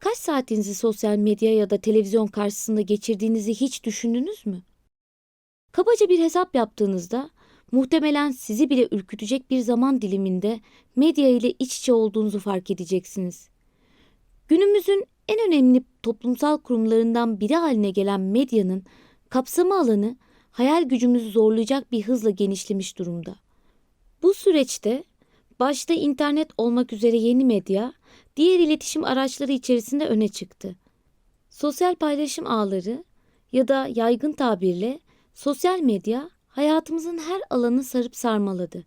kaç saatinizi sosyal medya ya da televizyon karşısında geçirdiğinizi hiç düşündünüz mü? Kabaca bir hesap yaptığınızda muhtemelen sizi bile ürkütecek bir zaman diliminde medya ile iç içe olduğunuzu fark edeceksiniz. Günümüzün en önemli toplumsal kurumlarından biri haline gelen medyanın kapsama alanı hayal gücümüzü zorlayacak bir hızla genişlemiş durumda. Bu süreçte başta internet olmak üzere yeni medya, diğer iletişim araçları içerisinde öne çıktı. Sosyal paylaşım ağları ya da yaygın tabirle sosyal medya hayatımızın her alanını sarıp sarmaladı.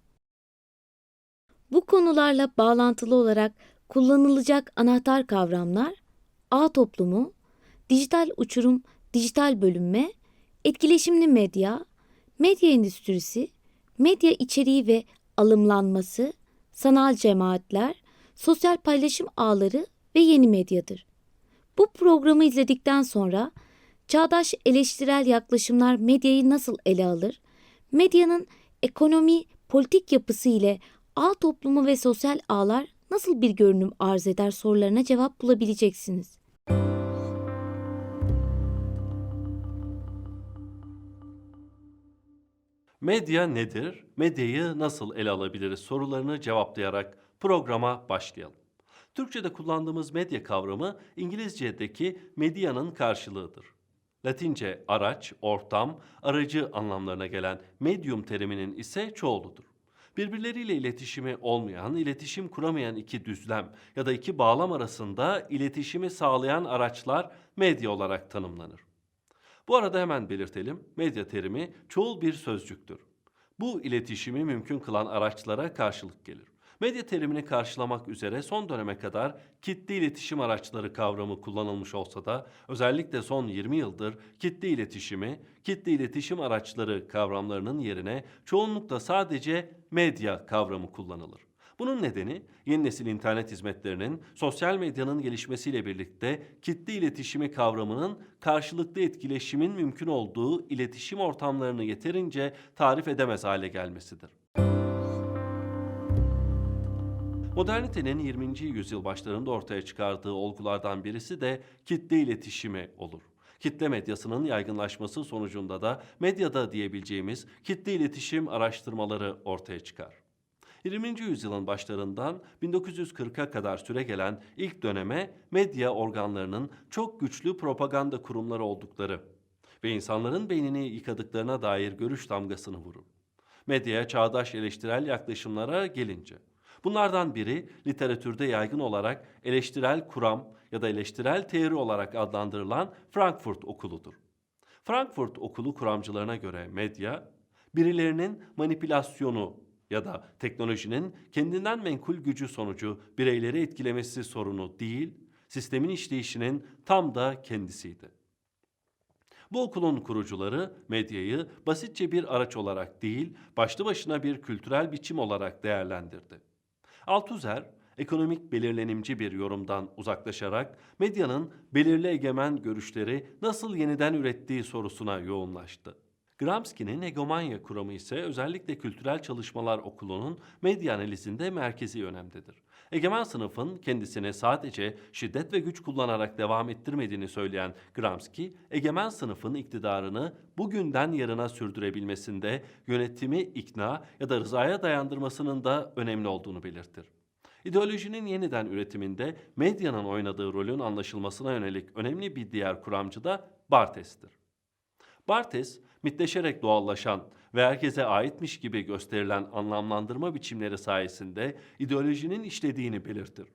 Bu konularla bağlantılı olarak kullanılacak anahtar kavramlar ağ toplumu, dijital uçurum, dijital bölünme, etkileşimli medya, medya endüstrisi, medya içeriği ve alımlanması, sanal cemaatler, sosyal paylaşım ağları ve yeni medyadır. Bu programı izledikten sonra çağdaş eleştirel yaklaşımlar medyayı nasıl ele alır? Medyanın ekonomi, politik yapısı ile ağ toplumu ve sosyal ağlar nasıl bir görünüm arz eder sorularına cevap bulabileceksiniz. Medya nedir? Medyayı nasıl ele alabiliriz sorularını cevaplayarak programa başlayalım. Türkçe'de kullandığımız medya kavramı İngilizce'deki medyanın karşılığıdır. Latince araç, ortam, aracı anlamlarına gelen medium teriminin ise çoğuludur. Birbirleriyle iletişimi olmayan, iletişim kuramayan iki düzlem ya da iki bağlam arasında iletişimi sağlayan araçlar medya olarak tanımlanır. Bu arada hemen belirtelim, medya terimi çoğul bir sözcüktür. Bu iletişimi mümkün kılan araçlara karşılık gelir. Medya terimini karşılamak üzere son döneme kadar kitle iletişim araçları kavramı kullanılmış olsa da özellikle son 20 yıldır kitle iletişimi, kitle iletişim araçları kavramlarının yerine çoğunlukla sadece medya kavramı kullanılır. Bunun nedeni yeni nesil internet hizmetlerinin sosyal medyanın gelişmesiyle birlikte kitle iletişimi kavramının karşılıklı etkileşimin mümkün olduğu iletişim ortamlarını yeterince tarif edemez hale gelmesidir. Modernitenin 20. yüzyıl başlarında ortaya çıkardığı olgulardan birisi de kitle iletişimi olur. Kitle medyasının yaygınlaşması sonucunda da medyada diyebileceğimiz kitle iletişim araştırmaları ortaya çıkar. 20. yüzyılın başlarından 1940'a kadar süre gelen ilk döneme medya organlarının çok güçlü propaganda kurumları oldukları ve insanların beynini yıkadıklarına dair görüş damgasını vurur. Medyaya çağdaş eleştirel yaklaşımlara gelince. Bunlardan biri literatürde yaygın olarak eleştirel kuram ya da eleştirel teori olarak adlandırılan Frankfurt Okulu'dur. Frankfurt Okulu kuramcılarına göre medya, birilerinin manipülasyonu ya da teknolojinin kendinden menkul gücü sonucu bireyleri etkilemesi sorunu değil, sistemin işleyişinin tam da kendisiydi. Bu okulun kurucuları medyayı basitçe bir araç olarak değil, başlı başına bir kültürel biçim olarak değerlendirdi. Althusser, ekonomik belirlenimci bir yorumdan uzaklaşarak medyanın belirli egemen görüşleri nasıl yeniden ürettiği sorusuna yoğunlaştı. Gramsci'nin hegemonya kuramı ise özellikle kültürel çalışmalar okulunun medya analizinde merkezi önemdedir. Egemen sınıfın kendisine sadece şiddet ve güç kullanarak devam ettirmediğini söyleyen Gramsci, egemen sınıfın iktidarını bugünden yarına sürdürebilmesinde yönetimi ikna ya da rızaya dayandırmasının da önemli olduğunu belirtir. İdeolojinin yeniden üretiminde medyanın oynadığı rolün anlaşılmasına yönelik önemli bir diğer kuramcı da Barthes'tir. Barthes, mitleşerek doğallaşan ve herkese aitmiş gibi gösterilen anlamlandırma biçimleri sayesinde ideolojinin işlediğini belirtir.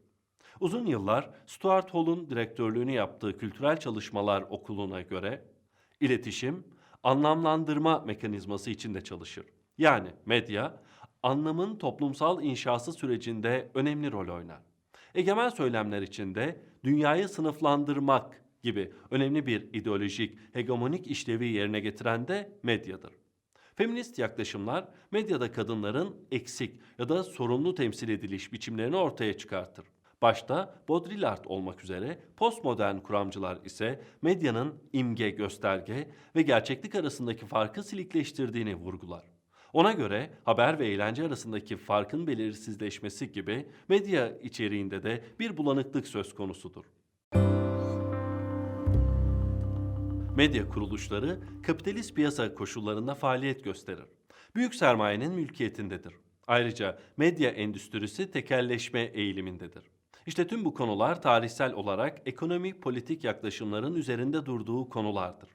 Uzun yıllar Stuart Hall'un direktörlüğünü yaptığı Kültürel Çalışmalar Okulu'na göre iletişim, anlamlandırma mekanizması içinde çalışır. Yani medya, anlamın toplumsal inşası sürecinde önemli rol oynar. Egemen söylemler içinde dünyayı sınıflandırmak gibi önemli bir ideolojik, hegemonik işlevi yerine getiren de medyadır. Feminist yaklaşımlar medyada kadınların eksik ya da sorunlu temsil ediliş biçimlerini ortaya çıkartır. Başta Baudrillard olmak üzere postmodern kuramcılar ise medyanın imge, gösterge ve gerçeklik arasındaki farkı silikleştirdiğini vurgular. Ona göre haber ve eğlence arasındaki farkın belirsizleşmesi gibi medya içeriğinde de bir bulanıklık söz konusudur. Medya kuruluşları kapitalist piyasa koşullarında faaliyet gösterir. Büyük sermayenin mülkiyetindedir. Ayrıca medya endüstrisi tekelleşme eğilimindedir. İşte tüm bu konular tarihsel olarak ekonomi politik yaklaşımların üzerinde durduğu konulardır.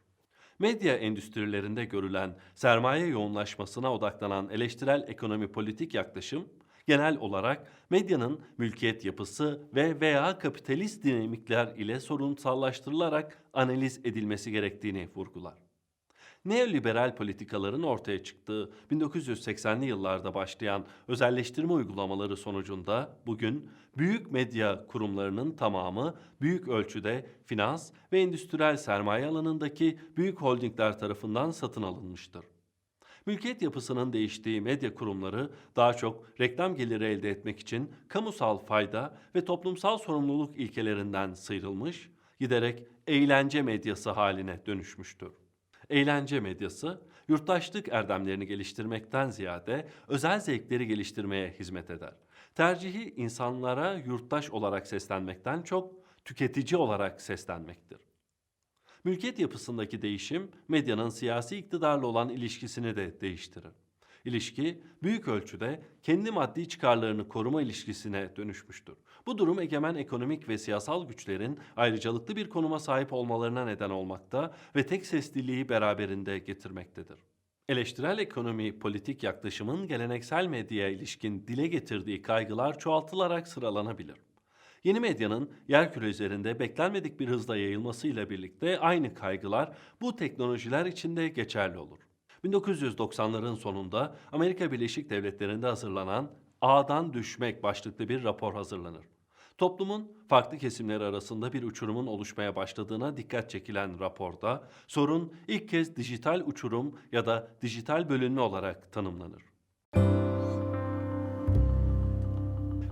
Medya endüstrilerinde görülen sermaye yoğunlaşmasına odaklanan eleştirel ekonomi politik yaklaşım, genel olarak medyanın mülkiyet yapısı ve veya kapitalist dinamikler ile sorunsallaştırılarak analiz edilmesi gerektiğini vurgular. Neoliberal politikaların ortaya çıktığı 1980'li yıllarda başlayan özelleştirme uygulamaları sonucunda bugün büyük medya kurumlarının tamamı büyük ölçüde finans ve endüstriyel sermaye alanındaki büyük holdingler tarafından satın alınmıştır. Mülkiyet yapısının değiştiği medya kurumları daha çok reklam geliri elde etmek için kamusal fayda ve toplumsal sorumluluk ilkelerinden sıyrılmış, giderek eğlence medyası haline dönüşmüştür. Eğlence medyası, yurttaşlık erdemlerini geliştirmekten ziyade özel zevkleri geliştirmeye hizmet eder. Tercihi insanlara yurttaş olarak seslenmekten çok tüketici olarak seslenmektir. Mülkiyet yapısındaki değişim medyanın siyasi iktidarla olan ilişkisini de değiştirir. İlişki büyük ölçüde kendi maddi çıkarlarını koruma ilişkisine dönüşmüştür. Bu durum egemen ekonomik ve siyasal güçlerin ayrıcalıklı bir konuma sahip olmalarına neden olmakta ve tek sesliliği beraberinde getirmektedir. Eleştirel ekonomi politik yaklaşımın geleneksel medyaya ilişkin dile getirdiği kaygılar çoğaltılarak sıralanabilir. Yeni medyanın yerküre üzerinde beklenmedik bir hızla yayılmasıyla birlikte aynı kaygılar bu teknolojiler için de geçerli olur. 1990'ların sonunda Amerika Birleşik Devletleri'nde hazırlanan A'dan Düşmek başlıklı bir rapor hazırlanır. Toplumun farklı kesimleri arasında bir uçurumun oluşmaya başladığına dikkat çekilen raporda sorun ilk kez dijital uçurum ya da dijital bölünme olarak tanımlanır.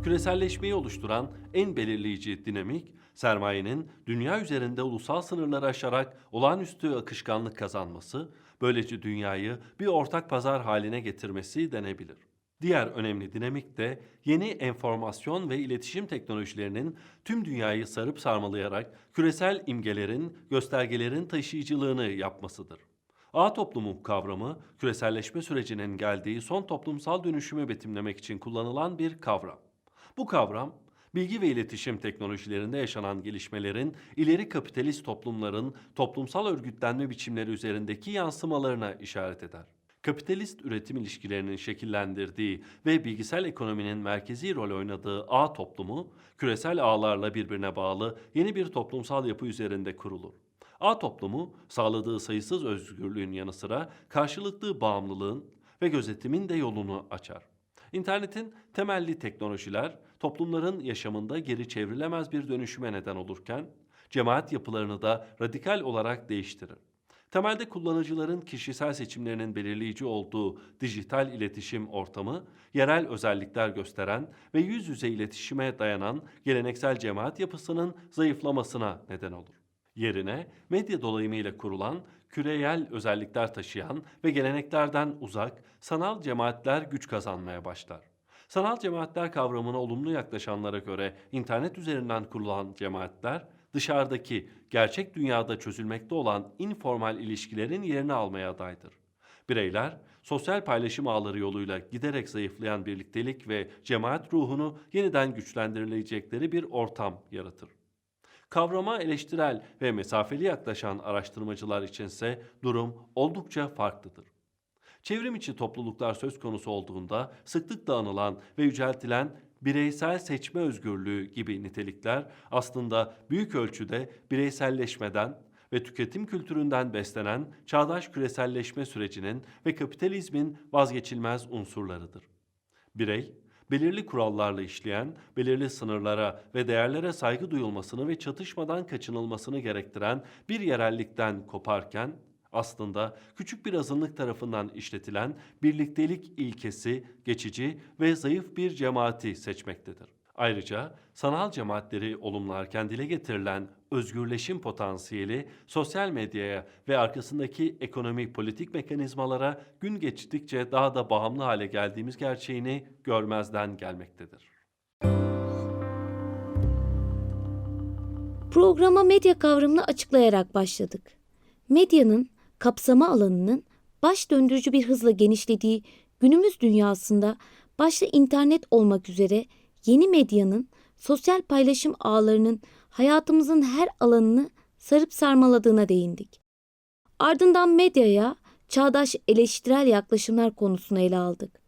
Küreselleşmeyi oluşturan en belirleyici dinamik, sermayenin dünya üzerinde ulusal sınırları aşarak olağanüstü akışkanlık kazanması, böylece dünyayı bir ortak pazar haline getirmesi denebilir. Diğer önemli dinamik de yeni enformasyon ve iletişim teknolojilerinin tüm dünyayı sarıp sarmalayarak küresel imgelerin, göstergelerin taşıyıcılığını yapmasıdır. Ağ toplumu kavramı, küreselleşme sürecinin geldiği son toplumsal dönüşümü betimlemek için kullanılan bir kavram. Bu kavram, bilgi ve iletişim teknolojilerinde yaşanan gelişmelerin ileri kapitalist toplumların toplumsal örgütlenme biçimleri üzerindeki yansımalarına işaret eder. Kapitalist üretim ilişkilerinin şekillendirdiği ve bilgisel ekonominin merkezi rol oynadığı ağ toplumu, küresel ağlarla birbirine bağlı yeni bir toplumsal yapı üzerinde kurulur. Ağ toplumu, sağladığı sayısız özgürlüğün yanı sıra karşılıklı bağımlılığın ve gözetimin de yolunu açar. İnternetin temelli teknolojiler toplumların yaşamında geri çevrilemez bir dönüşüme neden olurken cemaat yapılarını da radikal olarak değiştirir. Temelde kullanıcıların kişisel seçimlerinin belirleyici olduğu dijital iletişim ortamı, yerel özellikler gösteren ve yüz yüze iletişime dayanan geleneksel cemaat yapısının zayıflamasına neden olur. Yerine medya dolayımıyla kurulan, küreyel özellikler taşıyan ve geleneklerden uzak sanal cemaatler güç kazanmaya başlar. Sanal cemaatler kavramına olumlu yaklaşanlara göre internet üzerinden kurulan cemaatler dışarıdaki gerçek dünyada çözülmekte olan informal ilişkilerin yerini almaya adaydır. Bireyler sosyal paylaşım ağları yoluyla giderek zayıflayan birliktelik ve cemaat ruhunu yeniden güçlendirilecekleri bir ortam yaratır. Kavrama eleştirel ve mesafeli yaklaşan araştırmacılar içinse durum oldukça farklıdır. Çevrim içi topluluklar söz konusu olduğunda sıklıkla anılan ve yüceltilen bireysel seçme özgürlüğü gibi nitelikler aslında büyük ölçüde bireyselleşmeden ve tüketim kültüründen beslenen çağdaş küreselleşme sürecinin ve kapitalizmin vazgeçilmez unsurlarıdır. Birey, belirli kurallarla işleyen, belirli sınırlara ve değerlere saygı duyulmasını ve çatışmadan kaçınılmasını gerektiren bir yerellikten koparken, aslında küçük bir azınlık tarafından işletilen birliktelik ilkesi geçici ve zayıf bir cemaati seçmektedir. Ayrıca sanal cemaatleri olumlarken dile getirilen özgürleşim potansiyeli sosyal medyaya ve arkasındaki ekonomi politik mekanizmalara gün geçtikçe daha da bağımlı hale geldiğimiz gerçeğini görmezden gelmektedir. Programa medya kavramını açıklayarak başladık. Medyanın kapsama alanının baş döndürücü bir hızla genişlediği günümüz dünyasında başta internet olmak üzere yeni medyanın sosyal paylaşım ağlarının hayatımızın her alanını sarıp sarmaladığına değindik. Ardından medyaya çağdaş eleştirel yaklaşımlar konusunu ele aldık.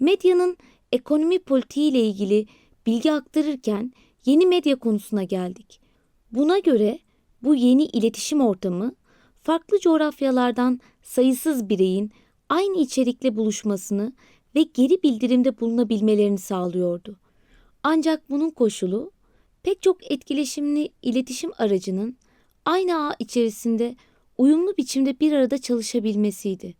Medyanın ekonomi politiği ile ilgili bilgi aktarırken yeni medya konusuna geldik. Buna göre bu yeni iletişim ortamı farklı coğrafyalardan sayısız bireyin aynı içerikle buluşmasını ve geri bildirimde bulunabilmelerini sağlıyordu. Ancak bunun koşulu pek çok etkileşimli iletişim aracının aynı ağ içerisinde uyumlu biçimde bir arada çalışabilmesiydi.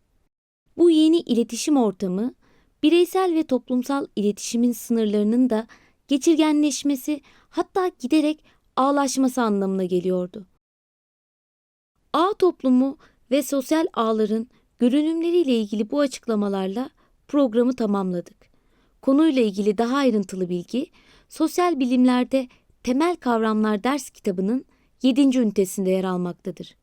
Bu yeni iletişim ortamı bireysel ve toplumsal iletişimin sınırlarının da geçirgenleşmesi hatta giderek ağlaşması anlamına geliyordu. Ağ toplumu ve sosyal ağların görünümleriyle ilgili bu açıklamalarla programı tamamladık. Konuyla ilgili daha ayrıntılı bilgi Sosyal Bilimlerde Temel Kavramlar ders kitabının 7. ünitesinde yer almaktadır.